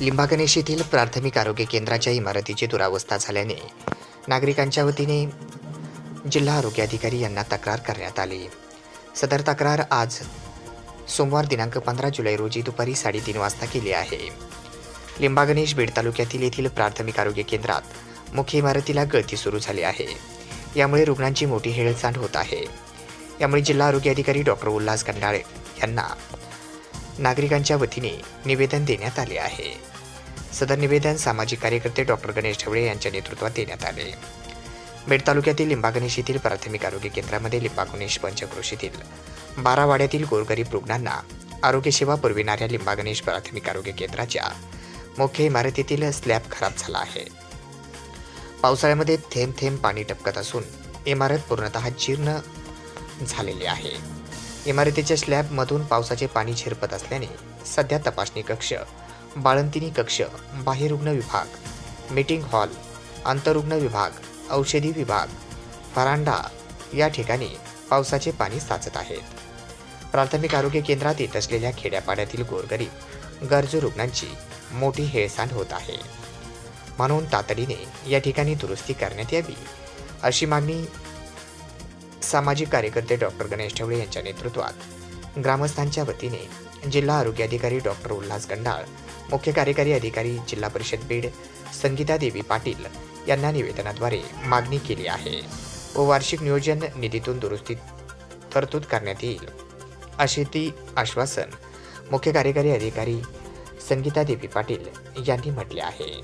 लिंबागणेश येथील प्राथमिक आरोग्य केंद्राच्या इमारतीची दुरावस्था झाल्याने नागरिकांच्या वतीने जिल्हा आरोग्य अधिकारी यांना तक्रार करण्यात आली. सदर तक्रार आज सोमवार दिनांक पंधरा जुलै रोजी दुपारी साडेतीन वाजता केली आहे. लिंबागणेश बीड तालुक्यातील येथील प्राथमिक आरोग्य केंद्रात मुख्य इमारतीला गळती सुरू झाली आहे. यामुळे रुग्णांची मोठी हेळसांड होत आहे. यामुळे जिल्हा आरोग्य अधिकारी डॉक्टर उल्हास कंडाळे यांना नागरिकांच्या वतीने निवेदन देण्यात आले आहे. सदर निवेदन सामाजिक कार्यकर्ते डॉक्टर गणेश ढवळे यांच्या नेतृत्वात देण्यात आले. बेड तालुक्यातील लिंबागणेश येथील प्राथमिक आरोग्य केंद्रामध्ये लिंबागणेश पंचक्रोशीतील बारा वाड्यातील गोरगरीब रुग्णांना आरोग्यसेवा पुरविणाऱ्या लिंबागणेश प्राथमिक आरोग्य केंद्राच्या मुख्य इमारतीतील स्लॅब खराब झाला आहे. पावसाळ्यामध्ये थेंब थेंब पाणी टपकत असून इमारत पूर्णतः जीर्ण झालेली आहे. इमारतीच्या स्लॅबमधून पावसाचे पाणी झिरपत असल्याने सध्या तपासणी कक्ष बाळंतिनी कक्ष बाह्यरुग्ण विभाग मीटिंग हॉल अंतरुग्ण विभाग औषधी विभाग फरांडा या ठिकाणी पावसाचे पाणी साचत आहेत. प्राथमिक आरोग्य केंद्रात येत असलेल्या खेड्यापाड्यातील गोरगरीब गरजू रुग्णांची मोठी हेळसांड होत आहे. म्हणून तातडीने या ठिकाणी दुरुस्ती करण्यात यावी अशी मागणी सामाजिक कार्यकर्ते डॉक्टर गणेश ठवळे यांच्या नेतृत्वात ग्रामस्थांच्या वतीने जिल्हा आरोग्य अधिकारी डॉक्टर उल्हास गंडाळ मुख्य कार्यकारी अधिकारी जिल्हा परिषद बीड संगीता देवी पाटील यांना निवेदनाद्वारे मागणी केली आहे व वार्षिक नियोजन निधीतून दुरुस्ती तरतूद करण्यात येईल असे ती आश्वासन मुख्य कार्यकारी अधिकारी संगीता देवी पाटील यांनी म्हटले आहे.